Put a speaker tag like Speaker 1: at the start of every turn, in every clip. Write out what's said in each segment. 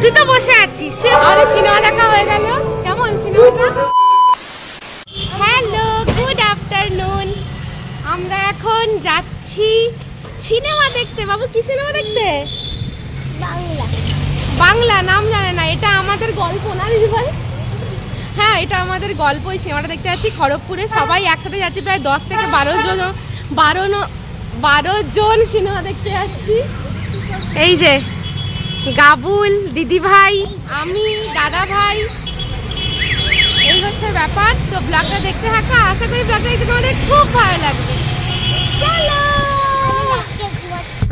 Speaker 1: তুই তো বসে আছিস আমাদের সিনেমা দেখা হয়ে গেল? কেমন সিনেমাটা হ্যালো গুড আফটারনুন আমরা এখন যাচ্ছি সিনেমা দেখতে। বাবু কি সিনেমা দেখতে?
Speaker 2: বাংলা।
Speaker 1: বাংলা নাম জানে না। এটা আমাদের গল্প না দিদি ভাই? হ্যাঁ এটা আমাদের গল্প। এই সিনেমাটা দেখতে যাচ্ছি খড়গপুরে। সবাই একসাথে যাচ্ছি প্রায় দশ থেকে বারো জন বারো ন- বারো জন সিনেমা দেখতে যাচ্ছি। এই যে গাবুল দিদি ভাই আমি দাদা ভাই এই হচ্ছে ব্যাপার। তো ব্লগটা দেখতে থাকো। আশা করি ব্লগটা দেখতে তোমাদের খুব ভালো লাগবে।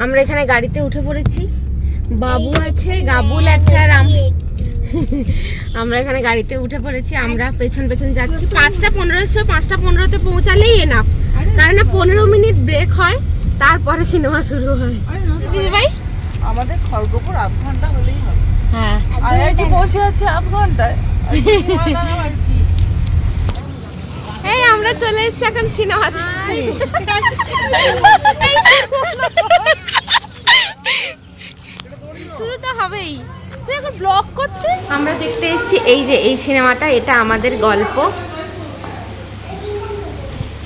Speaker 1: আমরা এখানে গাড়িতে উঠে পড়েছি। বাবু আছে গাবুল আছে আর আমি আমরা এখানে গাড়িতে উঠে পড়েছি। আমরা পেছন পেছন যাচ্ছি। পাঁচটা পনেরোশো পাঁচটা পনেরোতে পৌঁছালেই এনাফ কারণ না পনেরো মিনিট ব্রেক হয় তারপরে সিনেমা শুরু হয়। দিদি ভাই
Speaker 3: আমাদের খড়গপুর আধ ঘণ্টা হলেই হবে।
Speaker 1: হ্যাঁ।
Speaker 3: আর একটু পৌঁছে যাচ্ছে আধ ঘন্টায়?
Speaker 1: এই আমরা চলে এসেছি এখন সিনেমা শুরু তো হবেই। তুই এখন ব্লগ করছিস? আমরা দেখতে এসেছি এই যে এই সিনেমাটা এটা আমাদের গল্প।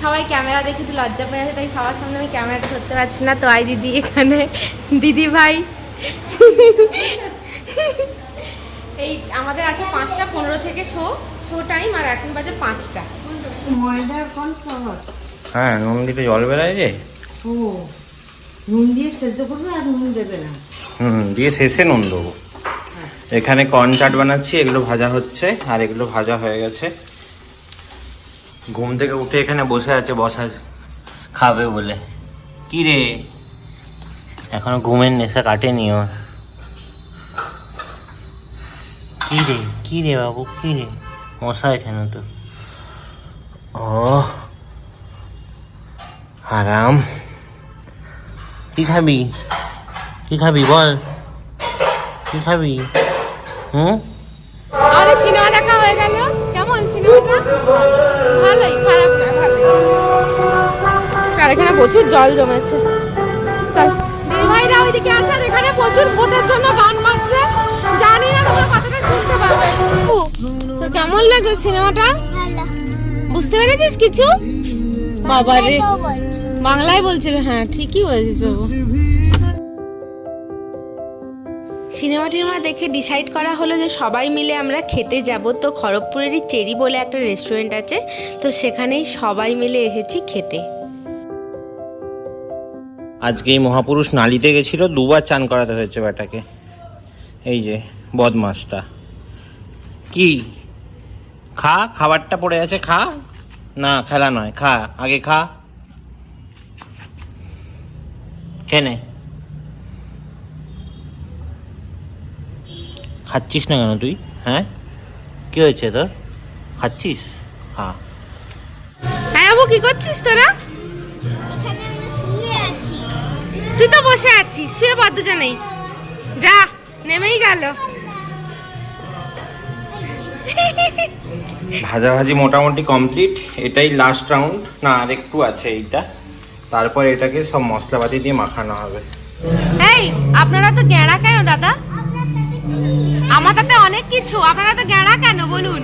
Speaker 1: সবাই ক্যামেরা দেখে একটু লজ্জা পেয়ে আছে তাই সবার সামনে আমি ক্যামেরাটা ধরতে পারছি না। তো আই দিদি এখানে। দিদি ভাই। এই আমাদের আছে পাঁচটা পনেরো থেকে শো। শো টাইম আর এখন বাজে পাঁচটা।
Speaker 4: ময়দার
Speaker 5: হ্যাঁ নুন দিতে জল বেড়ায় যে।
Speaker 4: ও নুন দিয়ে সেদ্ধ করবে আর নুন দেবে না?
Speaker 5: হুম দিয়ে শেষে নুন দেবো। এখানে কর্ন চাট বানাচ্ছি এগুলো ভাজা হচ্ছে আর এগুলো ভাজা হয়ে গেছে। ঘুম থেকে উঠে এখানে বসে আছে, বসা খাবে বলে। কি রে? এখনও ঘুমের নেশা কাটেনি ওর। কি রে? কি রে বাবু? কি রে? মশা এখানে তো। ও আরাম। কি খাবি? কি খাবি বল। কি খাবি? হুম?
Speaker 1: সিনেমা দেখা হয়ে গেল। কেমন সিনেমাটা? ভালোই খারাপ না ভালোই। চার এখানে প্রচুর জল জমেছে। চল। দিদি ভাইরা ওইদিকে আছে আর এখানে প্রচুর ভোটের জন্য গান বাজছে। জানি না তোমরা কতটা শুনতে পাবে। তোর কেমন লাগল সিনেমাটা? বুঝতে পেরেছিস কিছু? বাবা রে বাংলায় বলছিল হ্যাঁ ঠিকই বলেছিস বাবু। সিনেমা টিনেমা দেখে ডিসাইড করা হলো যে সবাই মিলে আমরা খেতে যাব। তো খড়গপুরেরই চেরি বলে একটা রেস্টুরেন্ট আছে। তো সেখানেই সবাই মিলে এসেছি খেতে।
Speaker 5: আজকে এই মহাপুরুষ নালিতে গেছিল, দুবার চান করাতে হয়েছে বেটাকে এই যে, বদমাসটা। কি? খা, খাবারটা পড়ে আছে, খা। না, খেলা নয়, খা। আগে খা। কেনে খাচ্ছিস না কেন তুই? হ্যাঁ? কি হয়েছে তোর? খাচ্ছিস? হ্যাঁ
Speaker 1: হ্যাঁ বাবু কি করছিস তোরা? তুই তো বসে আছিস শুয়ে পদ্মজা নেই যা নেমেই গেল।
Speaker 5: ভাজাভাজি মোটামুটি কমপ্লিট। এটাই লাস্ট রাউন্ড না আর একটু আছে এইটা। তারপর এটাকে সব মশলাপাতি দিয়ে মাখানো হবে।
Speaker 1: এই আপনারা তো গেঁড়া কেন দাদা? আমার তাতে অনেক কিছু। আপনারা তো গেঁড়া কেন বলুন?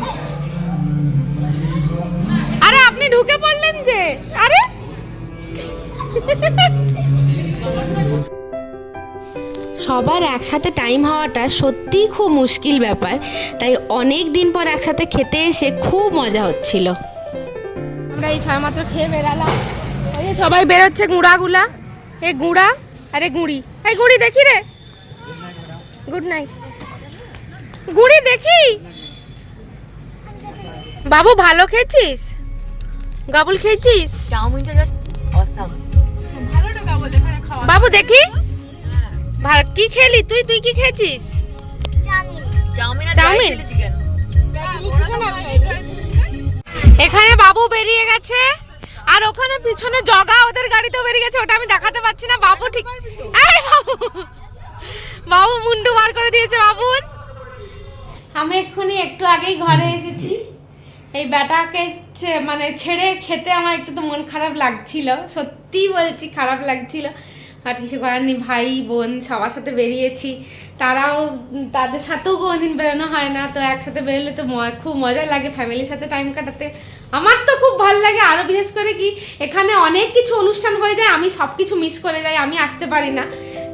Speaker 1: আরে আপনি ঢুকে পড়লেন যে। আরে! সবার একসাথে টাইম হওয়াটা সত্যিই খুব মুশকিল ব্যাপার। তাই অনেক দিন পর একসাথে খেতে এসে খুব মজা হচ্ছিল। আমরা এই ছয় মাত্র খেয়ে ওই যে সবাই বেরোচ্ছে গুঁড়াগুলা। এ গুঁড়া আরে গুঁড়ি। এই গুঁড়ি দেখি রে। গুড নাইট গুঁড়ি দেখি। বাবু ভালো খেয়েছিস? গাবুল খেয়েছিস?
Speaker 3: চাউমিনটা জাস্ট অসাম
Speaker 1: বাবু দেখি। কি খেলি তুই? তুই কি খেয়েছিস?
Speaker 2: চাউমিন।
Speaker 3: আর
Speaker 2: আর
Speaker 1: এখানে বাবু বেরিয়ে গেছে। আর ওখানে পিছনে জগা ওদের গাড়িতেও বেরিয়ে গেছে ওটা আমি দেখাতে পাচ্ছি না। বাবু ঠিক এই বাবু। বাবু মুন্ডু বার করে দিয়েছে বাবুর। আমি এক্ষুনি একটু আগেই ঘরে এসেছি। এই ব্যাটাকে মানে ছেড়ে খেতে আমার একটু তো মন খারাপ লাগছিল। সত্যি বলছি খারাপ লাগছিল। আর কিছু করার নেই, ভাই, বোন সবার সাথে বেরিয়েছি। তারাও তাদের সাথেও কোনোদিন বেরোনো হয় না। তো একসাথে বেরোলে তো খুব মজা লাগে ফ্যামিলির সাথে টাইম কাটাতে। আমার তো খুব ভালো লাগে আরও বিশেষ করে কি, এখানে অনেক কিছু অনুষ্ঠান হয়ে যায়, আমি সব কিছু মিস করে যাই, আমি আসতে পারি না।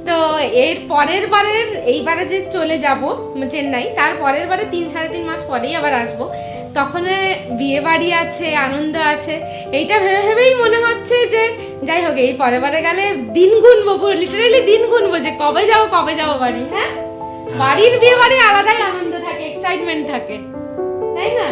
Speaker 1: তো এর পরের বারের এইবারে যে চলে যাব চেন্নাই তার পরের বারে তিন সাড়ে তিন মাস পরেই আবার আসব। তখন বিয়ে বাড়ি আছে আনন্দ আছে এইটা ভেবে ভেবেই মনে হচ্ছে যে যাই হোক এই পরের বারে গেলে দিন গুনবো পুরো লিটারালি দিন গুনবো যে কবে যাব কবে যাব বাড়ি হ্যাঁ? বাড়ির বিয়ে বাড়ি আলাদাই আনন্দ থাকে এক্সাইটমেন্ট থাকে। তাই না?